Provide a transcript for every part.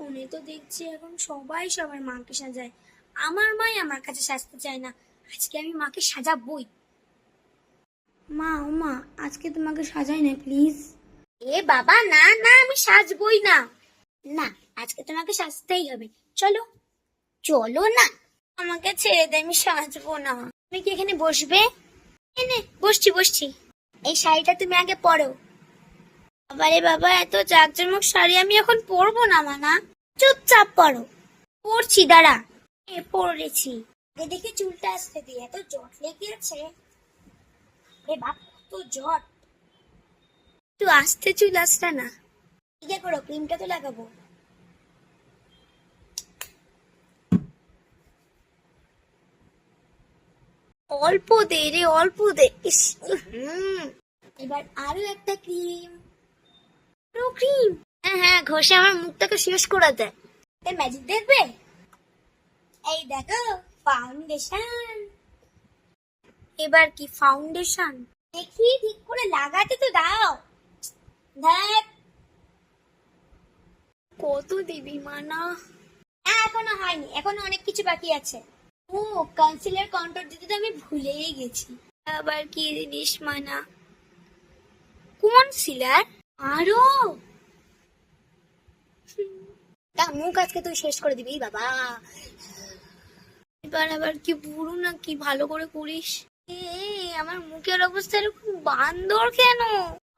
ফোনে তো দেখছি এখন সবাই সবার মাকে সাজায়। আমার মাই আমার কাছে সাজতে চায় না। আজকে আমি মাকে সাজাবই। মা, ও মা, আজকে তোমাকে সাজাই না প্লিজ এ বাবা, না না, আমি সাজবই না। না, আজকে তোমাকে সাজতেই হবে। চলো চলো না। আমাকে ছেড়ে দে, আমি সাজবো না। তুমি কি এখানে বসবে? এনে, বসছি বসছি। এই শাড়িটা তুমি আগে পরো। বাবারে বাবা এত জাকজমক শাড়ি আমি এখন পরবো না মানা। চুপচাপ পরো। পরছি দাঁড়া। এ আগে দেখে চুলটা আসতে এত জট লেগে আছে এ বাপ কত জট। তুই আসতে চুল না। ঠিক করো ক্রিমটা তো লাগাবো। অল্প দে রে অল্প দে। ইস, হুম। এবার আরও একটা ক্রিম। আরও ক্রিম হ্যাঁ হ্যাঁ ঘষে আমার মুখটাকে শেষ করে দেয় এ ম্যাজিক দেখবে? এই দেখো ফাউন্ডেশন এবার কি ফাউন্ডেশন দেখি ঠিক করে লাগাতে তো দাও। দেখ কত দিবি মানা? হ্যাঁ, এখনও হয়নি এখনও অনেক কিছু বাকি আছে। ও কনসিলার কন্ট্রোল দিতে তো আমি ভুলেই গেছি। আবার কি জিনিস মানা? কনসিলার আরও? তা মুখ আজকে তুই শেষ করে দিবি বাবা। এবার আবার কি বুড়ো না কি ভালো করে করিস? আমার মুখের অবস্থা এরকম বান্দর কেন?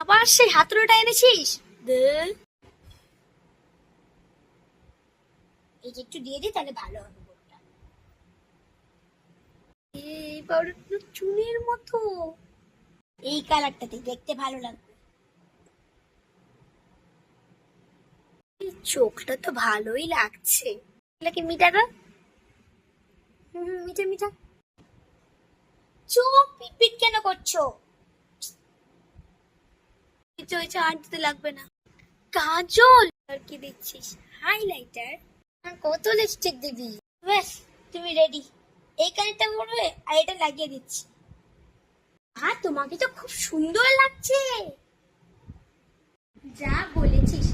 আবার সেই হাতুড়িটা এনেছিস? দে এই যে একটু দিয়ে দিই তাহলে ভালো হবে। এই পাউডারটা চুনের মতো। এই কালারটাতে দেখতে ভালো লাগবে। চোখটা তো ভালোই লাগছে। কি মিটাটা মিঠা মিঠা। চোখ পিট কেন করছ? কিছু হয়েছে লাগবে না। কাজল, আর কি দিচ্ছিস? হাইলাইটার কত লিপস্টিক দিবি? ব্যাস, তুমি রেডি এই কানেরটা পরবে, আর এটা লাগিয়ে দিচ্ছি। আর তোমাকে তো খুব সুন্দর লাগছে। যা বলেছিস